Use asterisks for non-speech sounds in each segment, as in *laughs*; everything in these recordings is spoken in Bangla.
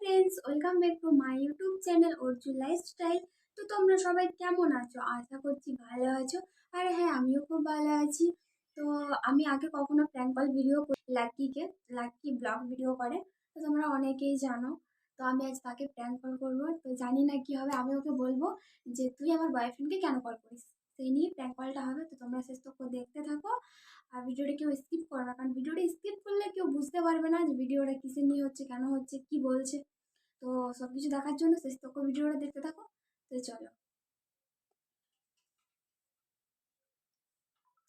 Friends welcome back to my YouTube channel Arjun lifestyle তো তোমরা সবাই কেমন আছো? আশা করছি ভালো আছো। আর হ্যাঁ আমিও খুব ভালো আছি। তো আমি আগে কখনো প্র্যাঙ্ক কল ভিডিও লাকিকে লাকি ব্লগ ভিডিও করে। তো তোমরা অনেকেই জানো। তো আমি আজ তাকে প্র্যাঙ্ক কল করব? তো জানি না কি হবে, আমি ওকে বলব যে, তুই আমার বয়ফ্রেন্ডকে কেন কল করিস? সেই নিয়ে প্র্যাঙ্ক কলটা হবে। তো তোমরা শেষ তক দেখতে থাকো। আর ভিডিওটা কেউ স্কিপ করো না। কারণ ভিডিওটা স্কিপ করলে কেউ বুঝতে পারবে না যে ভিডিওটা কিসের নিয়ে হচ্ছে কেন হচ্ছে কি বলছে। তো সব কিছু দেখার জন্য শেষ তক ভিডিওটা দেখতে থাকো। তো চলো।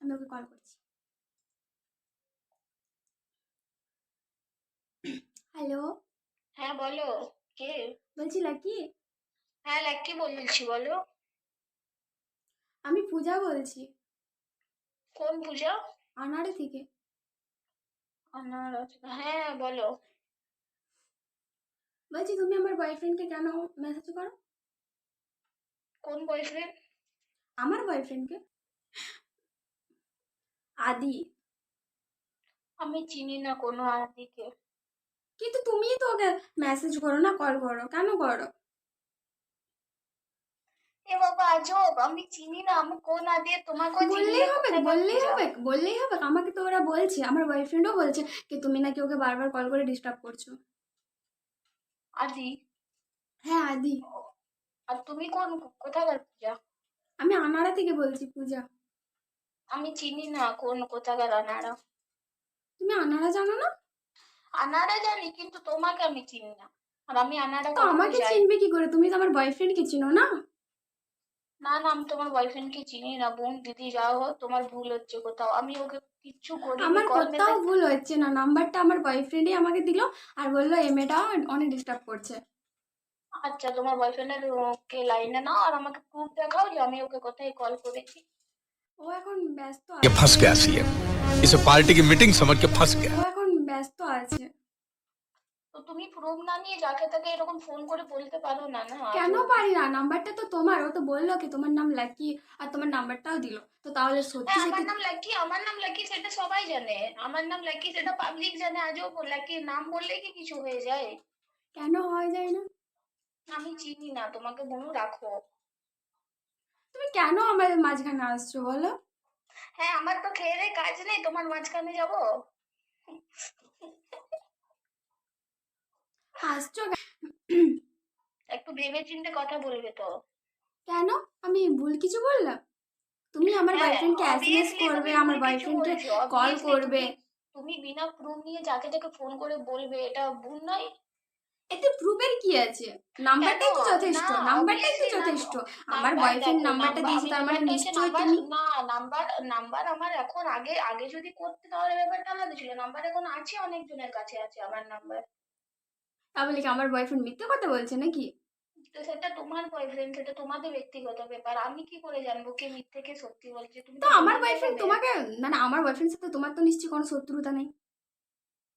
আমি ওকে কল করছি। হ্যালো হ্যাঁ বলো। কে? বলছি লাকি? হ্যাঁ লাকি বলছি বলো। আমি পূজা বলছি। কোন পূজা? আনাড়ি থেকে? আচ্ছা, হ্যাঁ বলো। বলছি তুমি আমার বয়ফ্রেন্ডকে কেন মেসেজ করো? কোন বয়ফ্রেন্ড আমার বয়ফ্রেন্ডকে আদি। আমি চিনি না কোনো আদিকে। কিন্তু তুমিই তো ওকে মেসেজ করো না কল করো। কেন করো? এ বাবা আজব আমি চিনি না আমি কোন আদি তোমাকে বললেই হবে বললেই হবে বললেই হবে আমাকে তো ওরা বলছে আমার বয়ফ্রেন্ডও বলছে কি তুমি নাকি ওকে বারবার কল করে ডিস্টার্ব করছ। আদি? হ্যাঁ আদি। আর তুমি কোন কোথাকার পূজা? আমি আনাড়া থেকে বলছি পূজা। আমি চিনি না কোন কোথাকার আনারা? তুমি আনাড়া জানো না? আনারা জানি কিন্তু তোমাকে আমি চিনি না। আর আমি আনারা তো আমাকে চিনবে কি করে? তুমি তো আমার বয়ফ্রেন্ডকে চিনো না? না না আমি তোমার বয়ফ্রেন্ডকে চিনি না বোন দিদি যা হোক তোমার ভুল হচ্ছে কোথাও। আমি ওকে কিচ্ছু করি আমার কোথাও ভুল হচ্ছে না নাম্বারটা আমার বয়ফ্রেন্ডই আমাকে দিল আর বলল এই মেয়েটা অনেক ডিস্টার্ব করছে। আচ্ছা তোমার বয়ফ্রেন্ডের ওকে লাইনে নাও আর আমাকে প্রুফ দেখাও যে আমি ওকে কোথায় কল করেছি। ও এখন ব্যস্ত আছে। ফস গেছি ইয়ে। এসে পার্টি কি মিটিং সমঝ কে গেছে? ও এখন ব্যস্ত আছে। তো তুমি প্রুফ না নিয়ে যাকে তাকে এরকম ফোন করে বলতে পারো না না? কেন পারি না? নাম্বারটা তো তোমার। ও তো বলল কি তোমার নাম লাকি আর তোমার নাম্বারটাও দিল। তো তাহলে সত্যি হ্যাঁ, আমার সত্যি নাম লাকি আমার নাম লাকি সেটা সবাই জানে। আমার নাম লাকি সেটা পাবলিক জানে। আজও লাকির নাম বললে কি কিছু হয়ে যায়? কেন হয়ে যায় না? আমি চিনি না তোমাকে বনু রাখো। তুমি কেন আমাদের মাঝখানে আসছো বলো? হ্যাঁ আমার তো খেয়ে দেয়ে কাজ নেই তোমার মাঝখানে যাব? কেন? একটু ভেবে চিন্তে কথা বলবে তো। কেন? আমি ভুল কিছু বললাম? তুমি আমার হ্যাঁ, বয়ফ্রেন্ডকে এসএমএস করবে আমার বয়ফ্রেন্ডকে কল করবে। তুমি- বিনা প্রুফ নিয়ে যাকে যাকে ফোন করে বলবে এটা ভুল নয়। এতে প্রুফের কি আছে? নাম্বারটাই তো যথেষ্ট নাম্বারটাই তো যথেষ্ট। আমার বয়ফ্রেন্ড নাম্বারটা দিয়েছে তার মানে নিশ্চয়ই তুমি না নাম্বার নাম্বার আমার এখন আগে আগে যদি করতে তাহলে ব্যাপারটা আলাদা ছিল। নাম্বার এখন আছে অনেকজনের কাছে আছে আমার নাম্বার তাহলে কি আমার বয়ফ্রেন্ড মিথ্যে কথা বলছে নাকি? তো সেটা তোমার বয়ফ্রেন্ড সেটা তোমাদের ব্যক্তিগত ব্যাপার। আমি কি করে জানব কে মিথ্যে কে সত্যি বলছে? তুমি তো আমার বয়ফ্রেন্ড তোমাকে মানে আমার বয়ফ্রেন্ডের সাথে তোমার তো নিশ্চয়ই কোনো শত্রুতা নেই।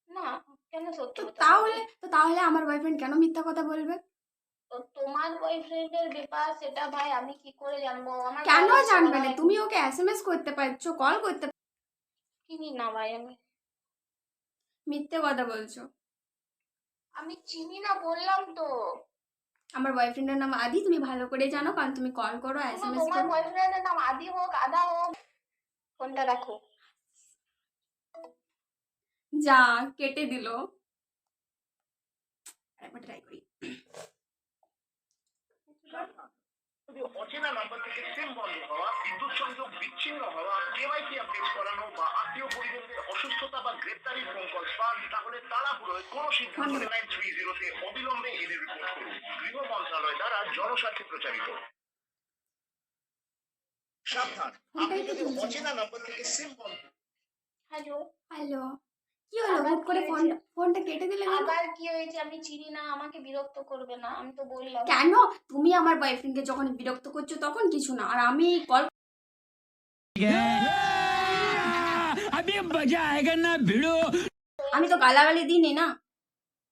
না কেন সত্যি তো কথা তাহলে তো তাহলে আমার বয়ফ্রেন্ড কেন মিথ্যা কথা বলবে? তোমার বয়ফ্রেন্ডের ব্যাপার সেটা ভাই আমি কি করে জানব? আমার কেন জানবে না? তুমি ওকে এসএমএস করতে পারছ কল করতে চিনি না ভাই আমি। মিথ্যে কথা বলছো। আমি চিনি না বললাম তো। আমার বয়ফ্রেন্ডের নাম আদি তুমি ভালো করে জানো কারণ তুমি কল করো তোমার- এসএমএস তোমার করো। বয়ফ্রেন্ডের নাম আদি হোক আদা হোক ফোনটা রাখো। যা কেটে দিল। আরেকবার ট্রাই করি। অচেনা নাম্বার থেকে সিম বন্ধ হওয়া বিদ্যুৎ সংযোগ বিচ্ছিন্ন হওয়া কেওয়াইসি আপডেট করানো বা আত্মীয় পরিজনদের অসুস্থতা বা গ্রেপ্তারির ফোন কল পান তাহলে তাড়াহুড়োয় কোনো সিদ্ধান্ত নাইন থ্রি জিরোতে অবিলম্বে এদের রিপোর্ট করুন। গৃহ মন্ত্রণালয় দ্বারা জনস্বার্থে প্রচারিত। সাবধান। আপনি যদি অচেনা নাম্বার থেকে সিম বন্ধ হ্যালো হ্যালো কি হলো আবার হুট করে কি ফোনটা হয়েছে? ফোনটা কেটে দিলে কেন আবার কি হয়েছে আমি চিনি না আমাকে বিরক্ত করবে না আমি তো বললাম কেন তুমি আমার বয়ফ্রেন্ডকে যখন বিরক্ত করছো তখন কিছু না আর আমি কল अभी मजा आएगा ना भिड़ो আমি তো গালাগালি দিইনি না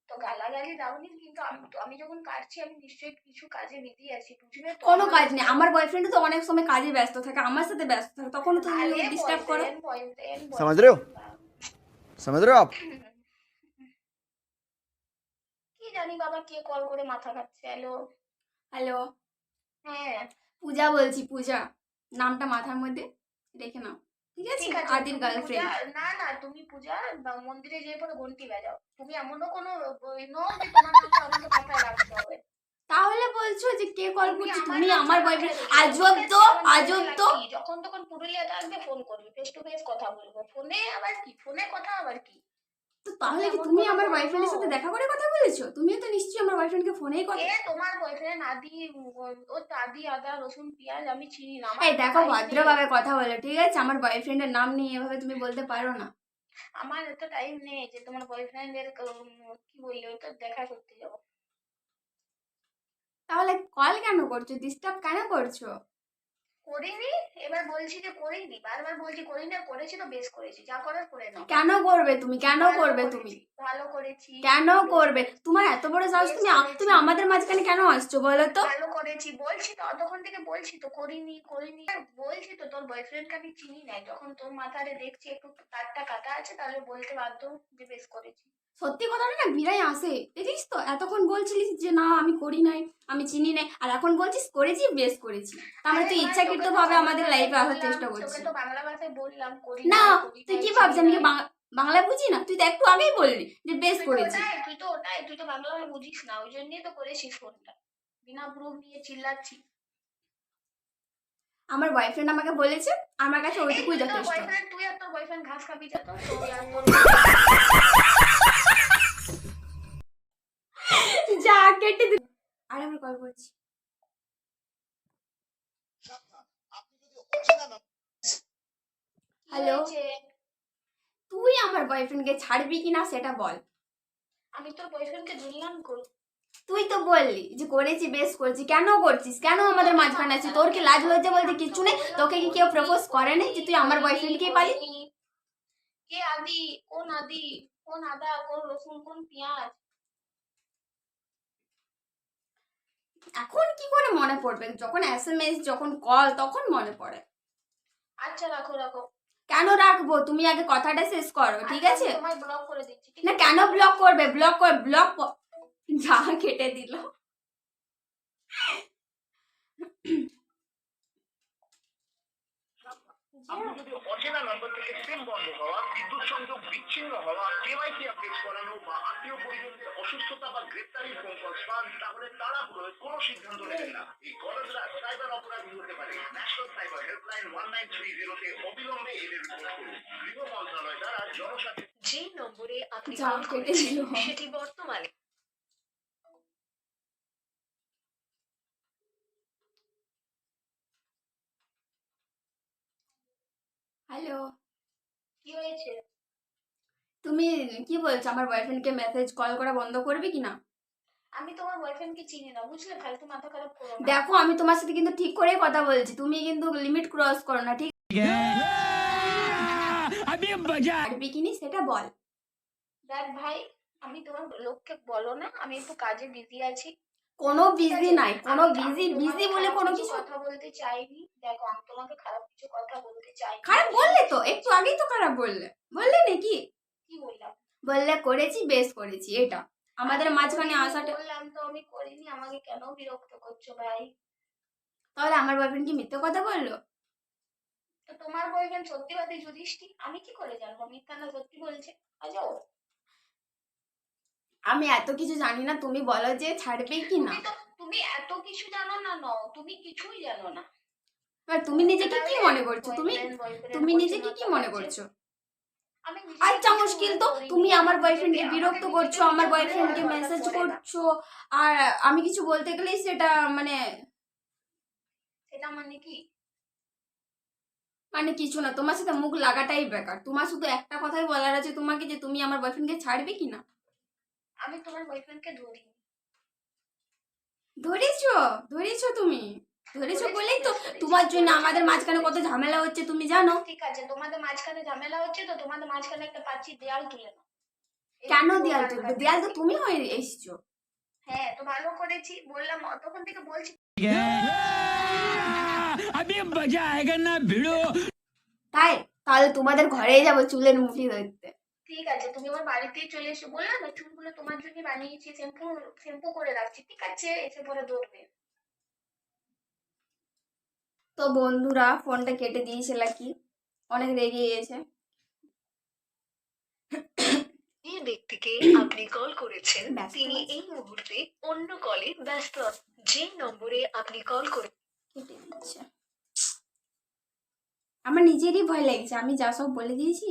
তো গালাগালি দাওনি কিন্তু আমি তো আমি যখন কাটছি আমি নিশ্চয়ই কিছু কাজে বিজি আছি বুঝবে তো কোনো আমার- কাজ নেই আমার বয়ফ্রেন্ড তো অনেক সময় কাজে ব্যস্ত থাকে আমার সাথে ব্যস্ত থাকে তখন তুমি আরে ডিস্টার্ব করো boyfriend, boyfriend, समझ रहे हो? boyfriend। समझ रहे हो आप কি কি জানি বাবা কে কল করে মাথা খাচ্ছে হ্যালো হ্যালো হ্যাঁ পূজা বলছি পূজা নামটা মাথার মধ্যে রেখে নাও ঠিক আছে ঠিক আছে আদির তুমি গার্লফ্রেন্ড পূজা- না না তুমি পূজা বা মন্দিরে যেয়ে পরে ঘন্টি বাজাও তুমি এমনও কোনো ওই নও যে তোমার নামটা আমাকে মাথায় রাখতে হবে তাহলে বলছো যে কে কল করছে? তুমি আমার বয়ফ্রেন্ড আজব তো আজব তো যখন তখন পুরুলিয়া আসবে ফোন করবে ফেস টু ফেস কথা বলব। ফোনে আবার কি? ফোনে কথা আবার কি? তো তাহলে কি তুমি আমার। বয়ফ্রেন্ডের সাথে দেখা করে কথা বলেছ? তুমিও তো নিশ্চয়ই আমার বয়ফ্রেন্ডকে ফোনেই কথা এ তোমার বয়ফ্রেন্ড আদি ও আদি আদা রসুন পেঁয়াজ আমি চিনি না এই দেখো। ভদ্রভাবে কথা বলো ঠিক আছে? আমার বয়ফ্রেন্ডের নাম নিয়ে এভাবে তুমি বলতে পারো না। আমার এত টাইম নেই যে তোমার বয়ফ্রেন্ডের কি বললি ওটা দেখা করতে যাব। তাহলে কল কেন করছ? ডিস্টার্ব কেন করছ? করিনি এবার বলছি যে করিনি বারবার বলছি করিনি আর করেছি তো বেশ করেছি যা করার করে নাও। কেন করবে তুমি? কেন করবে তুমি? ভালো করেছি কেন করবে? তোমার এত বড় সাহস তুমি তুমি আমাদের মাঝখানে কেন আসছো বলো তো? ভালো করেছি বলছি তো তখন থেকে বলছি তো করিনি করিনি আর বলছি তো তোর বয়ফ্রেন্ডকে আমি চিনি না যখন তোর মাথারে দেখছি একটু তারটা কাটা আছে তাহলে বলতে বাধ্য যে বেশ করেছি। সত্যি কথাটা না বিরাই আসে দেখিস তো এতক্ষণ বলছিলিস যে না আমি করি নাই আমি চিনি নাই আর এখন বলছিস করেছি বেশ করেছি। তার মানে তুই আরে ভাবে আমাদের লাইফে আসার চেষ্টা তোকে করছিস তো বাংলা ভাষায় বললাম করি না তুই কি ভাবছিস? আমি বাংলা বুঝি না? তুই তো একটু আগেই বললি যে বেশ তুই করেছি। তুই তো ওটাই তুই তো বাংলা বুঝিস না ওই জন্যই তো করেছিস ফোনটা বিনা প্রুফ নিয়ে চিল্লাচ্ছি। আমার বয়ফ্রেন্ড আমাকে বলেছে আমার কাছে ওইটুকুই যথেষ্ট। তুই আর তোর বয়ফ্রেন্ড ঘাস খাবি যা তো যা কেটে আর আমি কল করছি। হ্যালো? তুই আমার বয়ফ্রেন্ডকে ছাড়বি কিনা সেটা বল। আমি তোর বয়ফ্রেন্ডকে ধরলাম করি তুই তো বললি যে করেছি বেশ করেছি কেন করছিস? কেন আমাদের মাঝখানে আছিস? তোর কি লাজ লজ্জা বলতে কিছু নেই তোকে কি কেউ প্রপোজ করে নাই যে তুই আমার বয়ফ্রেন্ডকেই পালি? কে আদি? কোন আদি? কোন আদা? কোন রসুন? কোন পেঁয়াজ? এখন কি করে মনে পড়বে? যখন এস এম এস যখন কল তখন মনে পড়ে। আচ্ছা রাখো রাখো। কেন রাখব? তুমি আগে কথাটা শেষ করো ঠিক আচ্ছা, আছে? তোমায় ব্লক করে দিচ্ছি না কেন ব্লক করবে? ব্লক কর ব্লক যা কেটে দিল। আপনি যদি অচেনা নাম্বার থেকে সিম বন্ধ হওয়া বিদ্যুৎ সংযোগ বিচ্ছিন্ন হওয়া কেওয়াইসি আপডেট করানো বা আত্মীয় পরিজনদের অসুস্থতা বা গ্রেপ্তারির ফোন কল পান তাহলে তাড়াহুড়োয় কোনো সিদ্ধান্ত নেবেন না। এই কলেজরা সাইবার অপরাধী হতে পারে। National cyber helpline one nine three জিরোতে অবিলম্বে এদের রিপোর্ট করুন। গৃহ মন্ত্রণালয় দ্বারা জনস্বাস্থ্য যে নম্বরে আপনি সেটি বর্তমানে হ্যালো কি হয়েছে? তুমি কি বলছো? আমার বয়ফ্রেন্ডকে মেসেজ কল করা বন্ধ করবে কি না আমি তোমার বয়ফ্রেন্ডকে চিনি না বুঝলে? ফালতু মাথা খারাপ করো না। দেখো আমি তোমার সাথে কিন্তু ঠিক করে কথা বলছি। তুমি কিন্তু লিমিট ক্রস করো না ঠিক পারবি কি নি সেটা বল। দেখ ভাই আমি তোমার লোককে বলো না আমি একটু কাজে বিজি আছি। কোনো বিজি নাই কোনো বিজি বিজি বলে কোনো কিছু কথা বলতে চাইনি। দেখো আমি তোমাকে খারাপ কিছু কথা বলতে চাইনি। খারাপ বললে তো একটু আগেই তো খারাপ বললে। বললে নাকি কি? বললাম? বললে করেছি বেশ করেছি এটা। আমাদের মাঝখানে আসাটা বললাম তো আমি করিনি আমাকে কেন বিরক্ত করছ ভাই? তাহলে আমার বয়ফ্রেন্ড কি মিথ্যে কথা বলল? তো তোমার বয়ফ্রেন্ড সত্যিবাদী যুধিষ্ঠি আমি কি করে জানব? মিথ্যা না সত্যি বলছে? আজাও? আমি এত কিছু জানি না তুমি বলো যে ছাড়বে কি না। তুমি এত কিছু জানো না নও তুমি কিছুই জানো না। এবার তুমি নিজেকে কি মনে করছ? তুমি তুমি নিজেকে কি মনে করছ? আচ্ছা মুশকিল তো। তুমি আমার বয়ফ্রেন্ডকে বিরক্ত করছ? আমার বয়ফ্রেন্ডকে মেসেজ। করছ আর আমি কিছু বলতে গেলেই সেটা মানে সেটা মানে কি? মানে কিছু না তোমার সাথে মুখ লাগাটাই বেকার। তোমার শুধু একটা কথাই বলার আছে তোমাকে যে তুমি আমার বয়ফ্রেন্ডকে ছাড়বে কি না? আমি তোমার বয়ফ্রেন্ডকে ধরি। ধরেছো? ধরেছো তুমি? ধরেছো বলেই তো তোমার জন্য আমাদের মাঝখানে কত ঝামেলা হচ্ছে তুমি জানো? ঠিক আছে তোমাদের মাঝখানে ঝামেলা হচ্ছে তো তোমাদের মাঝখানে একটা পাচ্ছি দেয়াল তুলে নাও। কেন দেয়াল তুলবে? দেয়াল তো তুমি হয়ে এসছো। হ্যাঁ তো ভালো করেছি বললাম তখন থেকে বলছি আমি মজা আয়েগা না ভিড়ো তাই? তাহলে তোমাদের ঘরেই যাব চুলের মুঠি ধরতে। ঠিক আছে তুমি আমার বাড়িতেই চলে এসো। বললাম না চুলগুলো তোমার জন্য বানিয়েছি শ্যাম্পু শ্যাম্পু করে রাখছি ঠিক আছে? এসে পরে ধরবে। তো বন্ধুরা ফোনটা কেটে দিয়েছে লাকি অনেক রেগে গিয়েছে। যে ব্যক্তিকে আপনি কল করেছেন তিনি এই মুহূর্তে অন্য কলে ব্যস্ত যে নম্বরে আপনি কল করে কেটে দিচ্ছে আমার নিজেরই ভয় লাগছে আমি যা সব বলে দিয়েছি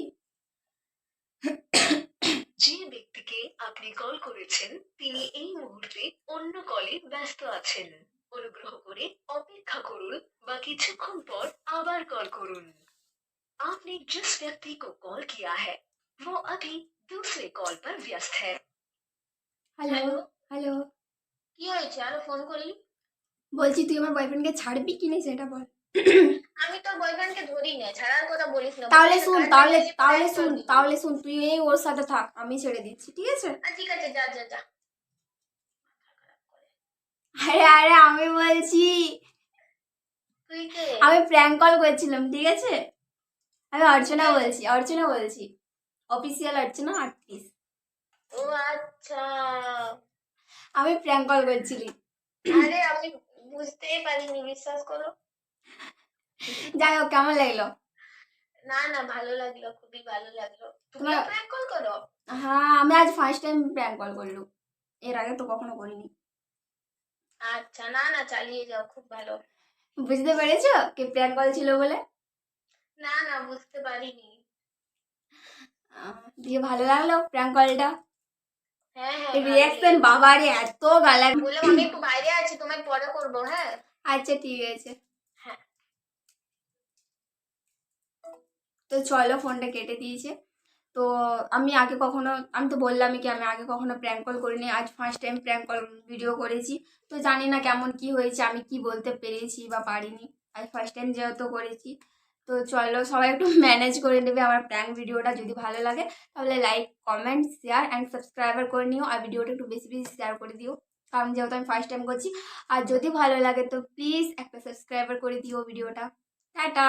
যে ব্যক্তিকে আপনি কল করেছেন তিনি এই মুহূর্তে অন্য কলে ব্যস্ত আছেন অনুগ্রহ করে অপেক্ষা করুন বা কিছুক্ষণ পর আবার কল করুন आपने जिस व्यक्ति को कॉल किया है वो अभी दूसरे कॉल पर व्यस्त है হ্যালো হ্যালো হ্যালো কি হয়েছে আরো ফোন করলি বলছি তুই আমার বয়ফ্রেন্ডকে ছাড়বি কি না সেটা বল *coughs* আমি তোর বয়ফ্রেন্ডকে ধরি না ছাড়ার কথা বলিস না। তাহলে শুন তাহলে তাহলে শুন তাহলে শুন তুই এই ওর সাথে থাক আমি ছেড়ে দিচ্ছি ঠিক আছে? ঠিক আছে যা যা যা। আরে আরে আমি বলছি আমি প্র্যাঙ্ক কল করছিলাম ঠিক আছে? আমি অর্চনা বলছি অর্চনা বলছি। অফিসিয়াল অর্চনা আর্টিস্ট ও আচ্ছা। আমি প্র্যাঙ্ক কল করছিলি। আরে আমি বুঝতেই পারিনি বিশ্বাস করো। *laughs* যাই হোক কেমন লাগল? না না ভালো লাগল খুবই ভালো লাগল। তুমি প্র্যাঙ্ক কল করো? হ্যাঁ আমি আজ ফার্স্ট টাইম প্র্যাঙ্ক কল করলাম এর আগে তো কখনো করিনি। আচ্ছা না না চালিয়ে যাও খুব ভালো। বুঝতে পেরেছ কি প্র্যাঙ্ক কল ছিল বলে? না না বুঝতে পারিনি। দিয়ে ভালো লাগল প্র্যাঙ্ক কলটা হ্যাঁ হ্যাঁ রিয়াকশন বাবারে এত গালা বললাম আমি একটু বাইরে আছি তোমায় পরে করব হ্যাঁ? আচ্ছা ঠিক আছে হ্যাঁ। তো চলো ফোনটা কেটে দিয়েছে। তো আমি আগে কখনো, আমি তো বললামই কি আমি আগে কখনো প্র্যাঙ্ক কল করিনি, আজ first time prank call video করেছি। তো জানি না কেমন কি হয়েছে, আমি কি বলতে পেরেছি বা পারিনি। আজ ফার্স্ট টাইম যেহেতু করেছি। তো চলো সবাই একটু *laughs* ম্যানেজ করে নেবে আমার প্র্যাঙ্ক ভিডিওটা যদি ভালো লাগে। তাহলে like comment share and subscriber করে নিও। আর ভিডিওটা একটু বেশি বেশি শেয়ার করে দিও। কারণ যেহেতু আমি ফার্স্ট টাইম করছি, আর যদি ভালো লাগে তো প্লিজ একটা সাবস্ক্রাইবার করে দিও ভিডিওটা টাটা!